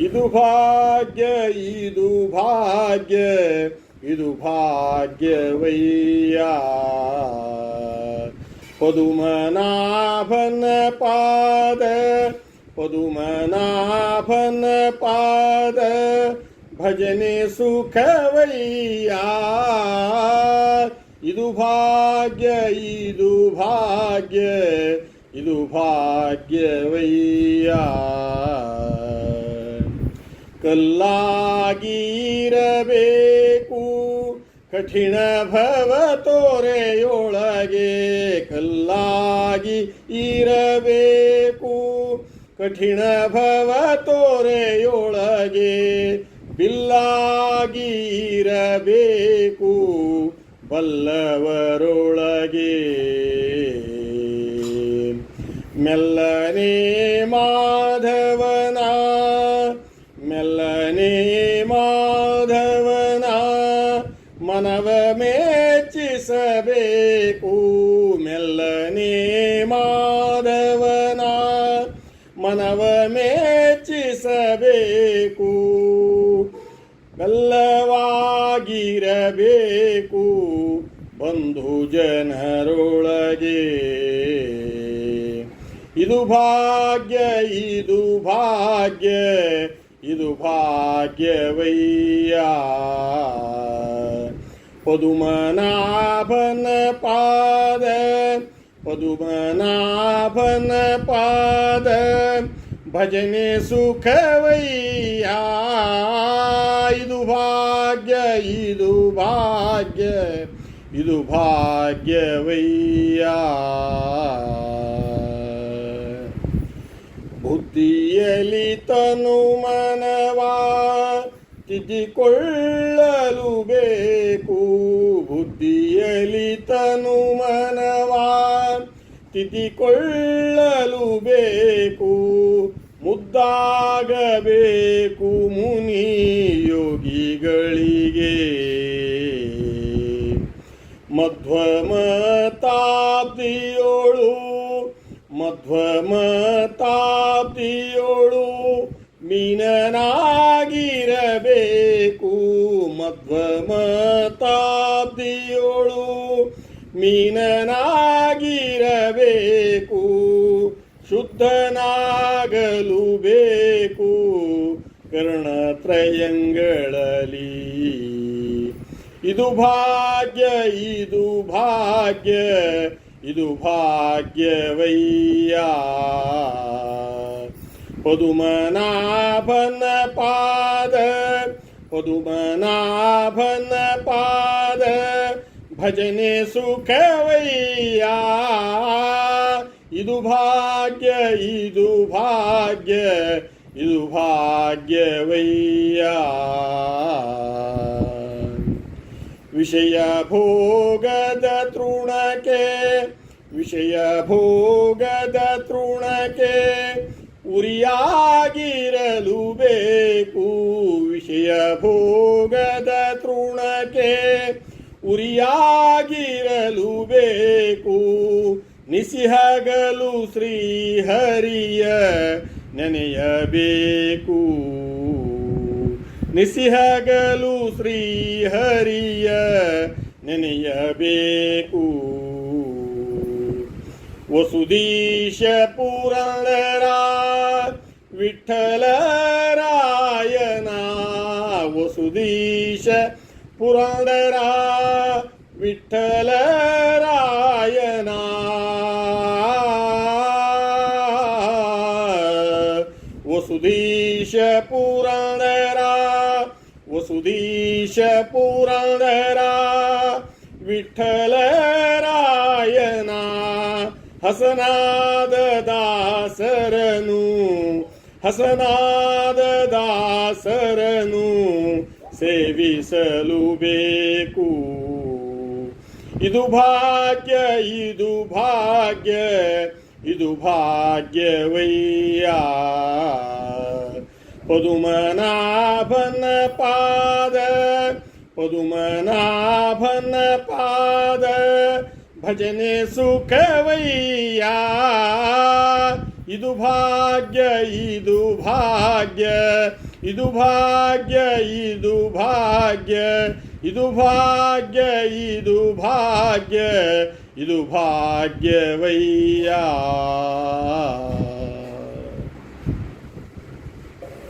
ಇದು ಭಾಗ್ಯ ಇದು ಭಾಗ್ಯ, ಇದು ಭಾಗ್ಯವಯ್ಯ. ಪದುಮನಾಭನ ಪಾದ ಪದುಮನಾಭನ ಪಾದ, ಭಜನೆ ಸುಖವಯ್ಯ. ಇದು ಭಾಗ್ಯ ಇದು ಭಾಗ್ಯ, ಇದು ಭಾಗ್ಯವಯ್ಯ. ಕಲ್ಲಾಗಿರಬೇಕು. ಕಠಿಣ ಭವ ತೋರೆಯೊಳಗೆ ಕಲ್ಲಾಗಿ ಇರಬೇಕು. ಕಠಿಣ ಭವ ತೋರೆಯೊಳಗೆ ಬಿಲ್ಲಾಗಿ ಇರಬೇಕು. ಬಲ್ಲವರೊಳಗೆ ಮೆಲ್ಲನೆ ಮಾಧವನ ಮೆಚ್ಚಿಸಬೇಕು ಮೆಲ್ಲನೆ ಮಾಧವನ ಮನವ ಮೆಚ್ಚಿಸಬೇಕು ಮೆಲ್ಲವಾಗಿರಬೇಕು ಬಂಧು ಜನರೊಳಗೆ. ಇದು ಭಾಗ್ಯ ಇದು ಭಾಗ್ಯ ಇದು ಭಾಗ್ಯವಯ್ಯ. ಪದುಮನಾಭನ ಪಾದ ಪದುಮನಾಭನ ಪಾದ ಭಜನೆ ಸುಖವಯ್ಯ ಇದು ಭಾಗ್ಯ ಇದು ಭಾಗ್ಯ ಇದು ಭಾಗ್ಯವಯ್ಯ ಬುದ್ಧಿಯಲಿ ತನು ಮನವಾ ತಿದ್ದಿಕೊಳ್ಳಲು ಬೇಕು ಬುದ್ಧಿಯಲಿ ತನು ಮನವಾ ತಿದ್ದಿಕೊಳ್ಳಲು ಬೇಕು ಮುದ್ದಾಗಬೇಕು ಮುನಿ ಯೋಗಿಗಳಿಗೆ. ಮಧ್ವಮತಾಬ್ದಿಯೋಳು. ಮಧ್ವಮತಾಬ್ದಿಯೋಳು. ಮೀನನಾಗಿರಬೇಕು ಮೀನನಾಗಿರಬೇಕು ಶುದ್ಧನಾಗಲು ಬೇಕು ಕರ್ಣತ್ರಯಂಗಳಲ್ಲಿ. ಇದು ಭಾಗ್ಯ ಇದು ಭಾಗ್ಯ ಇದು ಭಾಗ್ಯವಯ್ಯ. ಪದುಮನಾಭನ ಪಾದ ಪದುಮನಾಭನ ಪಾದ ಭಜನೆ ಸುಖವಯ್ಯ. ಇದು ಭಾಗ್ಯ ಇದು ಭಾಗ್ಯ, ಇದು ಭಾಗ್ಯವಯ್ಯ. ವಿಷಯ ಭೋಗದ ತೃಣಕ್ಕೆ, ವಿಷಯ ಭೋಗದ ತೃಣಕ್ಕೆ ಉರಿಯಾಗಿರಲು ಬೇಕು. ವಿಷಯ ಭೋಗದ ತೃಣಕ್ಕೆ ಉರಿಯಾಗಿರಲು ಬೇಕು. ನಿಸಿಹಗಲು ಶ್ರೀಹರಿಯ ನೆನೆಯಬೇಕು. ನಿಸಿಹಗಲು ಶ್ರೀಹರಿಯ ನೆನೆಯಬೇಕು. ವಸುದೀಶ ಪುರಂದರ ವಿಠಲರಾಯನ ವಸುದೀಶ विठ्ठल रायना. वसुधीश पुराणरा वसुधीश पुराणरा. विठ्ठल रायना हसनाद दासरनु. हसनाद दासरनु सेविसलु बेकू. ಇದು ಭಾಗ್ಯ ಇದು ಭಾಗ್ಯ, ಇದು ಭಾಗ್ಯವಯ್ಯ. ಪದುಮನಾಭನ ಪಾದ ಪದುಮನಾಭನ ಪಾದ, ಭಜನೆ ಸುಖವಯ್ಯ. ಇದು ಭಾಗ್ಯ ಇದು ಭಾಗ್ಯ ಇದು ಭಾಗ್ಯ ಇದು ಭಾಗ್ಯ. ಇದು ಭಾಗ್ಯ ಇದು ಭಾಗ್ಯ ಇದು ಭಾಗ್ಯವಯ್ಯ.